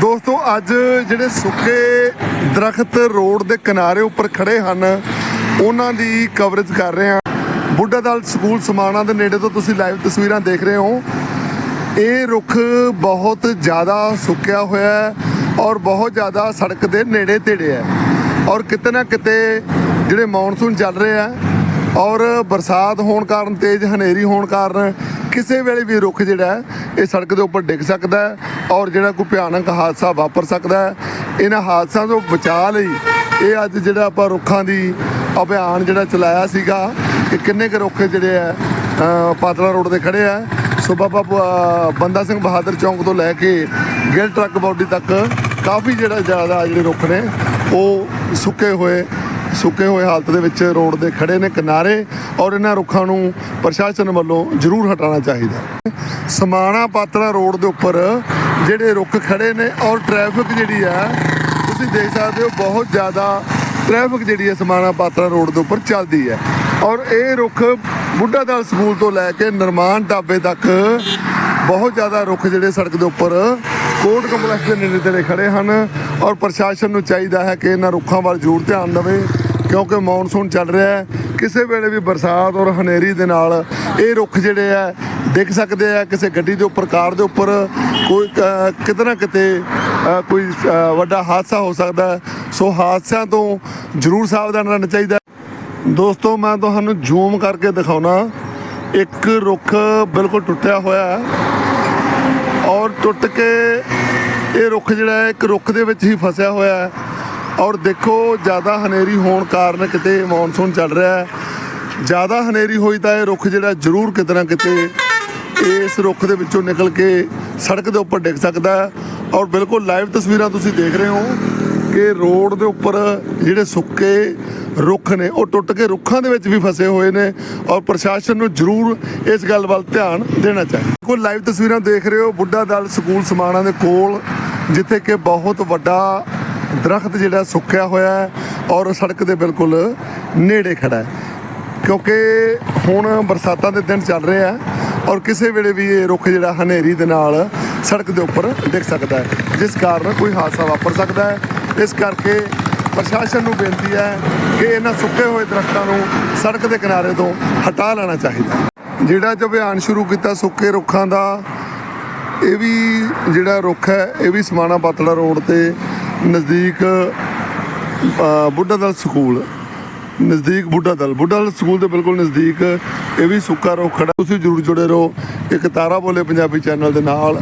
ਦੋਸਤੋ, ਅੱਜ ਜਿਹੜੇ ਸੁੱਕੇ ਦਰਖਤ ਰੋਡ ਦੇ ਕਿਨਾਰੇ ਉੱਪਰ ਖੜੇ ਹਨ, ਉਹਨਾਂ ਦੀ ਕਵਰੇਜ ਕਰ ਰਹੇ ਹਾਂ। ਬੁੱਢਾ ਦਲ ਸਕੂਲ ਸਮਾਣਾ ਦੇ ਨੇੜੇ ਤੋਂ ਤੁਸੀਂ ਲਾਈਵ ਤਸਵੀਰਾਂ ਦੇਖ ਰਹੇ ਹੋ। ਇਹ ਰੁੱਖ ਬਹੁਤ ਜ਼ਿਆਦਾ ਸੁੱਕਿਆ ਹੋਇਆ ਹੈ ਔਰ ਬਹੁਤ ਜ਼ਿਆਦਾ ਸੜਕ ਦੇ ਨੇੜੇ ਤੇੜੇ ਹੈ। ਔਰ ਕਿਤੇ ਨਾ ਕਿਤੇ ਜਿਹੜੇ ਮੌਨਸੂਨ ਚੱਲ ਰਹੇ ਹੈ ਔਰ ਬਰਸਾਤ ਹੋਣ ਕਾਰਨ, ਤੇਜ਼ ਹਨੇਰੀ ਹੋਣ ਕਾਰਨ ਕਿਸੇ ਵੇਲੇ ਵੀ ਰੁੱਖ ਜਿਹੜਾ ਇਹ ਸੜਕ ਦੇ ਉੱਪਰ ਡਿੱਗ ਸਕਦਾ ਹੈ ਔਰ ਜਿਹੜਾ ਕੋਈ ਭਿਆਨਕ ਹਾਦਸਾ ਵਾਪਰ ਸਕਦਾ ਹੈ। ਇਹਨਾਂ ਹਾਦਸਿਆਂ ਤੋਂ ਬਚਾਅ ਲਈ ਇਹ ਅੱਜ ਜਿਹੜਾ ਆਪਾਂ ਰੁੱਖਾਂ ਦੀ ਅਭਿਆਨ ਜਿਹੜਾ ਚਲਾਇਆ ਸੀਗਾ ਕਿ ਕਿੰਨੇ ਕੁ ਰੁੱਖ ਜਿਹੜੇ ਆ ਪਾਤਲਾ ਰੋਡ ਤੇ ਖੜੇ ਆ। ਸੋ ਬਾਬਾ ਬ- ਬੰਦਾ ਸਿੰਘ ਬਹਾਦਰ ਚੌਂਕ ਤੋਂ ਲੈ ਕੇ ਗਿੱਲ ਟਰੱਕ ਬੌਡੀ ਤੱਕ ਕਾਫੀ ਜਿਹੜਾ ਜ਼ਿਆਦਾ ਜਿਹੜੇ ਰੁੱਖ ਨੇ, ਉਹ ਸੁੱਕੇ ਹੋਏ ਸੁੱਕੇ ਹੋਏ ਹਾਲਤ ਦੇ ਵਿੱਚ ਰੋਡ ਦੇ ਖੜੇ ਨੇ ਕਿਨਾਰੇ ਔਰ ਇਹਨਾਂ ਰੁੱਖਾਂ ਨੂੰ ਪ੍ਰਸ਼ਾਸਨ ਵੱਲੋਂ ਜ਼ਰੂਰ ਹਟਾਉਣਾ ਚਾਹੀਦਾ ਸਮਾਣਾ ਪਾਤਰਾ ਰੋਡ ਦੇ ਉੱਪਰ ਜਿਹੜੇ ਰੁੱਖ ਖੜੇ ਨੇ ਔਰ ਟ੍ਰੈਫਿਕ ਜਿਹੜੀ ਆ ਤੁਸੀਂ ਦੇਖ ਸਕਦੇ ਹੋ ਬਹੁਤ ਜ਼ਿਆਦਾ ਟ੍ਰੈਫਿਕ ਜਿਹੜੀ ਹੈ ਸਮਾਣਾ ਪਾਤਰਾ ਰੋਡ ਦੇ ਉੱਪਰ ਚੱਲਦੀ ਹੈ। ਔਰ ਇਹ ਰੁੱਖ ਬੁੱਢਾ ਦਲ ਸਕੂਲ ਤੋਂ ਲੈ ਕੇ ਨਿਰਮਾਣ ਢਾਬੇ ਤੱਕ ਬਹੁਤ ਜ਼ਿਆਦਾ ਰੁੱਖ ਜਿਹੜੇ ਸੜਕ ਦੇ ਉੱਪਰ ਕੋਰਟ ਕੰਪਲੈਕਸ ਦੇ ਨੇੜੇ ਤੇੜੇ ਖੜੇ ਹਨ ਔਰ ਪ੍ਰਸ਼ਾਸਨ ਨੂੰ ਚਾਹੀਦਾ ਹੈ ਕਿ ਇਹਨਾਂ ਰੁੱਖਾਂ ਵੱਲ ਜ਼ਰੂਰ ਧਿਆਨ ਦੇਵੇ ਕਿਉਂਕਿ ਮੌਨਸੂਨ ਚੱਲ ਰਿਹਾ ਹੈ। ਕਿਸੇ ਵੇਲੇ ਵੀ ਬਰਸਾਤ ਔਰ ਹਨੇਰੀ ਦੇ ਨਾਲ ਇਹ ਰੁੱਖ ਜਿਹੜੇ ਆ ਡਿੱਗ ਸਕਦੇ ਆ ਕਿਸੇ ਗੱਡੀ ਦੇ ਉੱਪਰ ਕਾਰ ਦੇ ਉੱਪਰ ਕੋਈ ਅ, ਕਿਤੇ ਨਾ ਕਿਤੇ ਕੋਈ ਵੱਡਾ ਹਾਦਸਾ ਹੋ ਸਕਦਾ ਸੋ ਹਾਦਸਿਆਂ ਤੋਂ ਜ਼ਰੂਰ ਸਾਵਧਾਨ ਰਹਿਣਾ ਚਾਹੀਦਾ ਦੋਸਤੋ ਮੈਂ ਤੁਹਾਨੂੰ ਜ਼ੂਮ ਕਰਕੇ ਦਿਖਾਉਣਾ। ਇੱਕ ਰੁੱਖ ਬਿਲਕੁਲ ਟੁੱਟਿਆ ਹੋਇਆ ਹੈ। ਔਰ ਟੁੱਟ ਕੇ ਇਹ ਰੁੱਖ ਜਿਹੜਾ ਹੈ, ਇੱਕ ਰੁੱਖ ਦੇ ਵਿੱਚ ਹੀ ਫਸਿਆ ਹੋਇਆ ਹੈ। ਔਰ ਦੇਖੋ, ਜ਼ਿਆਦਾ ਹਨੇਰੀ ਹੋਣ ਕਾਰਨ ਕਿਤੇ ਮੌਨਸੂਨ ਚੱਲ ਰਿਹਾ ਹੈ। ਜ਼ਿਆਦਾ ਹਨੇਰੀ ਹੋਈ ਤਾਂ ਇਹ ਰੁੱਖ ਜਿਹੜਾ ਜ਼ਰੂਰ ਕਿਤੇ ਨਾ ਕਿਤੇ ਇਸ ਰੁੱਖ ਦੇ ਵਿੱਚੋਂ ਨਿਕਲ ਕੇ ਸੜਕ ਦੇ ਉੱਪਰ ਡਿੱਗ ਸਕਦਾ ਔਰ ਬਿਲਕੁਲ ਲਾਈਵ ਤਸਵੀਰਾਂ ਤੁਸੀਂ ਦੇਖ ਰਹੇ ਹੋ। ਕਿ ਰੋਡ ਦੇ ਉੱਪਰ ਜਿਹੜੇ ਸੁੱਕੇ ਰੁੱਖ ਨੇ, ਉਹ ਟੁੱਟ ਕੇ ਰੁੱਖਾਂ ਦੇ ਵਿੱਚ ਵੀ ਫਸੇ ਹੋਏ ਨੇ ਔਰ ਪ੍ਰਸ਼ਾਸਨ ਨੂੰ ਜ਼ਰੂਰ ਇਸ ਗੱਲ ਵੱਲ ਧਿਆਨ ਦੇਣਾ ਚਾਹੀਦਾ। ਕੋਈ ਲਾਈਵ ਤਸਵੀਰਾਂ ਦੇਖ ਰਹੇ ਹੋ ਬੁੱਢਾ ਦਲ ਸਕੂਲ ਸਮਾਣਾ ਦੇ ਕੋਲ, ਜਿੱਥੇ ਕਿ ਬਹੁਤ ਵੱਡਾ ਦਰਖਤ ਜਿਹੜਾ ਸੁੱਕਿਆ ਹੋਇਆ ਹੈ ਔਰ ਸੜਕ ਦੇ ਬਿਲਕੁਲ ਨੇੜੇ ਖੜਾ ਹੈ। ਕਿਉਂਕਿ ਹੁਣ ਬਰਸਾਤਾਂ ਦੇ ਦਿਨ ਚੱਲ ਰਹੇ ਆ ਔਰ ਕਿਸੇ ਵੇਲੇ ਵੀ ਇਹ ਰੁੱਖ ਜਿਹੜਾ ਹਨੇਰੀ ਦੇ ਨਾਲ ਸੜਕ ਦੇ ਉੱਪਰ ਡਿੱਗ ਸਕਦਾ ਹੈ, ਜਿਸ ਕਾਰਨ ਕੋਈ ਹਾਦਸਾ ਵਾਪਰ ਸਕਦਾ ਹੈ। ਇਸ ਕਰਕੇ ਪ੍ਰਸ਼ਾਸਨ ਨੂੰ ਬੇਨਤੀ ਹੈ ਕਿ ਇਹਨਾਂ ਸੁੱਕੇ ਹੋਏ ਦਰਖਤਾਂ ਨੂੰ ਸੜਕ ਦੇ ਕਿਨਾਰੇ ਤੋਂ ਹਟਾ ਲੈਣਾ ਚਾਹੀਦਾ ਜਿਹੜਾ ਜੋ ਅਭਿਆਨ ਸ਼ੁਰੂ ਕੀਤਾ ਸੁੱਕੇ ਰੁੱਖਾਂ ਦਾ, ਇਹ ਵੀ ਜਿਹੜਾ ਰੁੱਖ ਹੈ, ਇਹ ਵੀ ਸਮਾਣਾ ਪਾਤੜਾ ਰੋਡ ਤੇ ਨਜ਼ਦੀਕ ਬੁੱਢਾ ਦਲ ਸਕੂਲ, ਨਜ਼ਦੀਕ ਬੁੱਢਾ ਦਲ। ਬੁੱਢਾ ਦਲ ਸਕੂਲ ਦੇ ਬਿਲਕੁਲ ਨਜ਼ਦੀਕ ਇਹ ਵੀ ਸੁੱਕਾ ਰੁੱਖ ਖੜਾ ਤੁਸੀਂ ਜਰੂਰ ਜੁੜੇ ਰਹੋ ਇੱਕ ਤਾਰਾ ਬੋਲੇ ਪੰਜਾਬੀ ਚੈਨਲ ਦੇ ਨਾਲ।